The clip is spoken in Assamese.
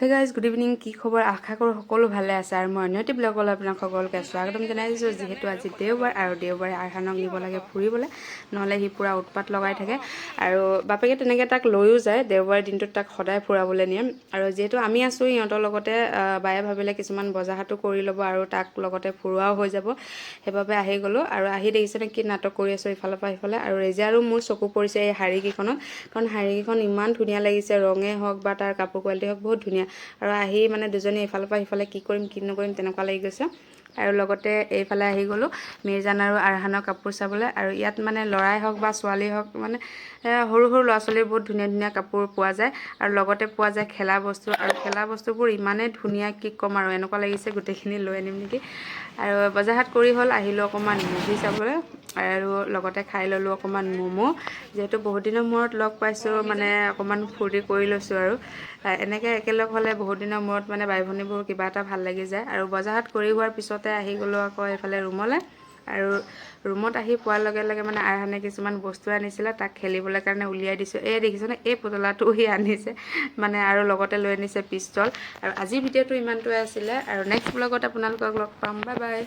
হে গাইজ গুড ইভিনিং কি খবৰ? আশা কৰোঁ সকলো ভালে আছে আৰু মই অন্যটি ব্লগলৈ আপোনাক সকলোকে স্বাগতম জনাইছোঁ যিহেতু আজি দেওবাৰ আৰু দেওবাৰে আৰহানক নিব লাগে ফুৰিবলৈ নহ'লে সি পূৰা উৎপাত লগাই থাকে। আৰু বাপেকে তেনেকৈ তাক লৈও যায় দেওবাৰ দিনটোত তাক সদায় ফুৰাবলৈ নিয়ে। আৰু যিহেতু আমি আছোঁ সিহঁতৰ লগতে বায়ে ভাবিলে কিছুমান বজাৰ হাটো কৰি ল'ব আৰু তাক লগতে ফুৰোৱাও হৈ যাব। সেইবাবে আহি গ'লোঁ আৰু আহি দেখিছেনে কি নাটক কৰি আছোঁ ইফালৰ পৰা সিফালে। আৰু ৰেজিয়া আৰু মোৰ চকু পৰিছে এই শাৰীকেইখনত কাৰণ শাৰীকেইখন ইমান ধুনীয়া লাগিছে ৰঙে হওক বা তাৰ কাপোৰ কোৱালিটি হওক বহুত ধুনীয়া। আৰু আহি মানে দুজনী ইফালৰ পৰা সিফালে কি কৰিম কি নকৰিম তেনেকুৱা লাগি গৈছে। আৰু লগতে এইফালে আহি গ'লোঁ মিৰ্জান আৰু আৰহানৰ কাপোৰ চাবলৈ। আৰু ইয়াত মানে ল'ৰাই হওক বা ছোৱালী হওক মানে সৰু সৰু ল'ৰা ছোৱালীৰ বহুত ধুনীয়া ধুনীয়া কাপোৰ পোৱা যায়। আৰু লগতে পোৱা যায় খেলা বস্তু। আৰু খেলা বস্তুবোৰ ইমানেই ধুনীয়া কি ক'ম আৰু এনেকুৱা লাগিছে গোটেইখিনি লৈ আনিম নেকি। আৰু বজাৰ হাট কৰি হ'ল আহিলোঁ অকণমান মুভি চাবলৈ। আৰু লগতে খাই ল'লোঁ অকণমান ম'ম' যিহেতু বহুত দিনৰ মূৰত লগ পাইছোঁ মানে অকণমান ফূৰ্তি কৰি লৈছোঁ আৰু। এনেকৈ একেলগ হ'লে বহুত দিনৰ মূৰত মানে বাই ভনীবোৰ কিবা এটা ভাল লাগি যায়। আৰু বজাৰ হাট কৰি হোৱাৰ পিছতে আহি গ'লোঁ আকৌ এইফালে ৰুমলৈ। আৰু ৰুমত আহি পোৱাৰ লগে লগে মানে আৰহানে কিছুমান বস্তু আনিছিলে তাক খেলিবলৈ কাৰণে উলিয়াই দিছোঁ। এই দেখিছেনে এই পুতলাটো সি আনিছে। মানে আৰু লগতে লৈ আনিছে পিষ্টল। আৰু আজিৰ ভিডিঅ'টো ইমানটোৱে আছিলে। আৰু নেক্সট ব্লগত আপোনালোকক লগ পাম। Bye bye